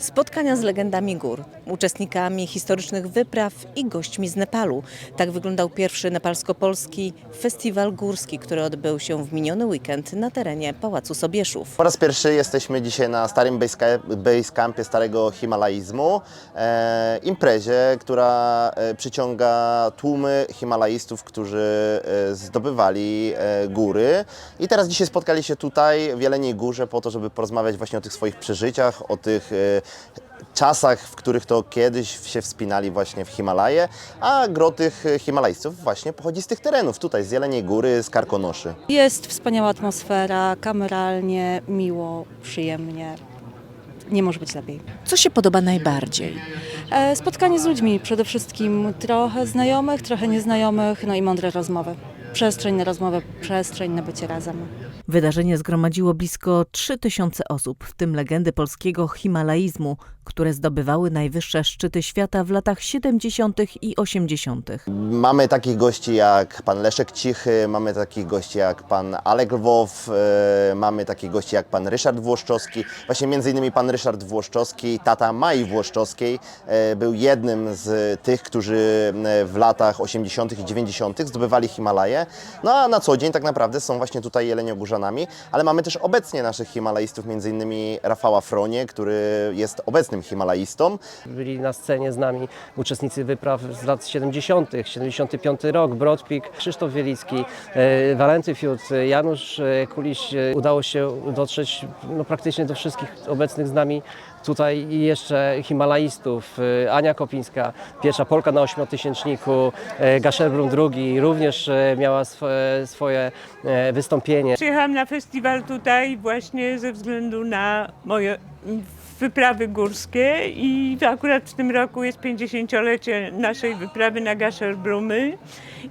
Spotkania z legendami gór, uczestnikami historycznych wypraw i gośćmi z Nepalu. Tak wyglądał pierwszy nepalsko-polski festiwal górski, który odbył się w miniony weekend na terenie Pałacu Sobieszów. Po raz pierwszy jesteśmy dzisiaj na starym base ca- base campie starego Himalaizmu, e, imprezie, która e, przyciąga tłumy Himalajstów, którzy e, zdobywali e, góry. I teraz dzisiaj spotkali się tutaj w Jeleniej Górze po to, żeby porozmawiać właśnie o tych swoich przeżyciach, o tych czasach, w których to kiedyś się wspinali właśnie w Himalaje, a gro tych e, Himalajstów właśnie pochodzi z tych terenów, tutaj z Jeleniej Góry, z Karkonoszy. Jest wspaniała atmosfera, kameralnie, miło, przyjemnie. Nie może być lepiej. Co się podoba najbardziej? E, spotkanie z ludźmi, przede wszystkim trochę znajomych, trochę nieznajomych, no i mądre rozmowy. Przestrzeń na rozmowę, przestrzeń na bycie razem. Wydarzenie zgromadziło blisko 3000 osób, w tym legendy polskiego himalaizmu, które zdobywały najwyższe szczyty świata w latach 70. i 80. Mamy takich gości jak pan Leszek Cichy, mamy takich gości jak pan Alek Lwow, e, mamy takich gości jak pan Ryszard Włoszczowski. Właśnie między innymi pan Ryszard Włoszczowski, tata Mai Włoszczowskiej, e, był jednym z tych, którzy e, w latach 80. i 90. zdobywali Himalaje. No a na co dzień tak naprawdę są właśnie tutaj jeleniogórzanami, ale mamy też obecnie naszych Himalajstów, innymi Rafała Fronie, który jest obecnym Himalajistą. Byli na scenie z nami uczestnicy wypraw z lat 70., 75 rok, Brodpik, Krzysztof Wielicki, e, Walenty Fiut, Janusz e, Kuliś. E, Udało się dotrzeć no, praktycznie do wszystkich obecnych z nami tutaj jeszcze Himalajstów. Ania Kopińska, pierwsza Polka na ośmiotysięczniku, Gasherbrum II również e, miała sw- swoje e, wystąpienie. Przyjechałam na festiwal tutaj właśnie ze względu na moje wyprawy górskie i akurat w tym roku jest 50-lecie naszej wyprawy na Gasherbrumy,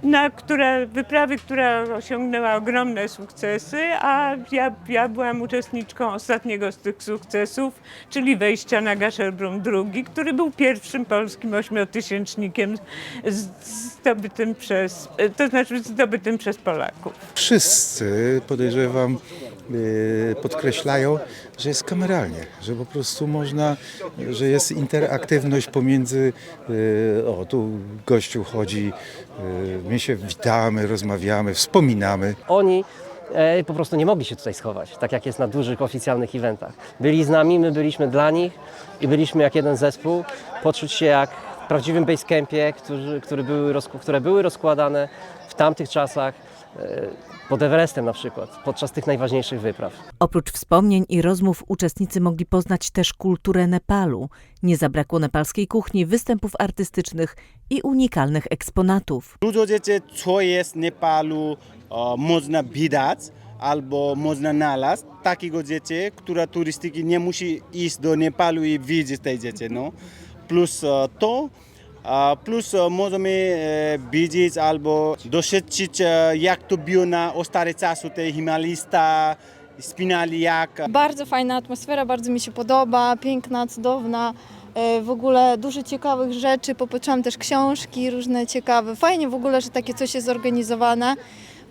na która, wyprawy, która osiągnęła ogromne sukcesy, a ja, ja byłam uczestniczką ostatniego z tych sukcesów, czyli wejścia na Gasherbrum II, który był pierwszym polskim ośmiotysięcznikiem zdobytym przez, to znaczy zdobytym przez Polaków. Wszyscy, podejrzewam, podkreślają, że jest kameralnie, że po prostu można, że jest interaktywność pomiędzy, yy, o tu gościu chodzi, yy, my się witamy, rozmawiamy, wspominamy. Oni e, po prostu nie mogli się tutaj schować, tak jak jest na dużych oficjalnych eventach. Byli z nami, my byliśmy dla nich i byliśmy jak jeden zespół, poczuć się jak w prawdziwym basecampie, którzy, który były, które były rozkładane w tamtych czasach pod Everestem na przykład, podczas tych najważniejszych wypraw. Oprócz wspomnień i rozmów uczestnicy mogli poznać też kulturę Nepalu. Nie zabrakło nepalskiej kuchni, występów artystycznych i unikalnych eksponatów. Dużo rzeczy, co jest w Nepalu, e, można widać albo można znaleźć. Takiego rzeczy, która turystyki nie musi iść do Nepalu i widzieć te rzeczy. No. Plus e, to, e, plus e, możemy e, widzieć albo doświadczyć, e, jak to było na stare czasy, te Himalista, spinali jak Bardzo fajna atmosfera, bardzo mi się podoba, piękna, cudowna. W ogóle dużo ciekawych rzeczy, popatrzyłam też książki różne ciekawe. Fajnie w ogóle, że takie coś jest zorganizowane,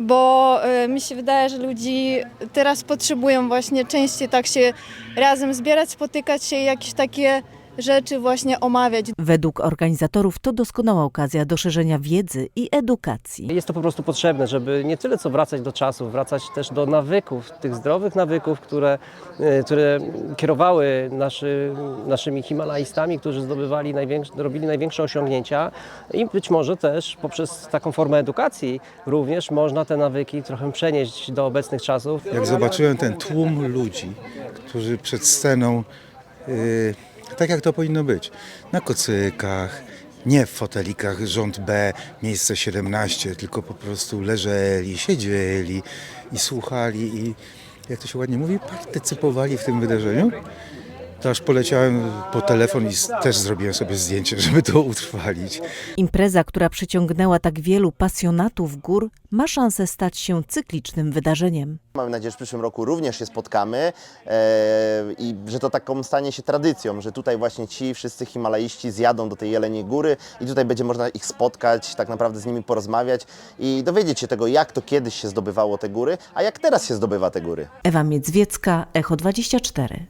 bo mi się wydaje, że ludzi teraz potrzebują właśnie częściej tak się razem zbierać, spotykać się i jakieś takie rzeczy właśnie omawiać. Według organizatorów to doskonała okazja do szerzenia wiedzy i edukacji. Jest to po prostu potrzebne, żeby nie tyle co wracać do czasów, wracać też do nawyków, tych zdrowych nawyków, które, e, które kierowały naszy, naszymi Himalajstami, którzy zdobywali największe, robili największe osiągnięcia i być może też poprzez taką formę edukacji również można te nawyki trochę przenieść do obecnych czasów. Jak zobaczyłem ten tłum ludzi, którzy przed sceną, yy, tak jak to powinno być, na kocykach, nie w fotelikach rząd B, miejsce 17, tylko po prostu leżeli, siedzieli i słuchali i jak to się ładnie mówi, partycypowali w tym wydarzeniu. To aż poleciałem po telefon i też zrobiłem sobie zdjęcie, żeby to utrwalić. Impreza, która przyciągnęła tak wielu pasjonatów gór, ma szansę stać się cyklicznym wydarzeniem. Mamy nadzieję, że w przyszłym roku również się spotkamy e, i że to taką stanie się tradycją, że tutaj właśnie ci wszyscy Himalaiści zjadą do tej Jeleniej Góry i tutaj będzie można ich spotkać, tak naprawdę z nimi porozmawiać i dowiedzieć się tego, jak to kiedyś się zdobywało te góry, a jak teraz się zdobywa te góry. Ewa Miedzwiecka, Echo 24.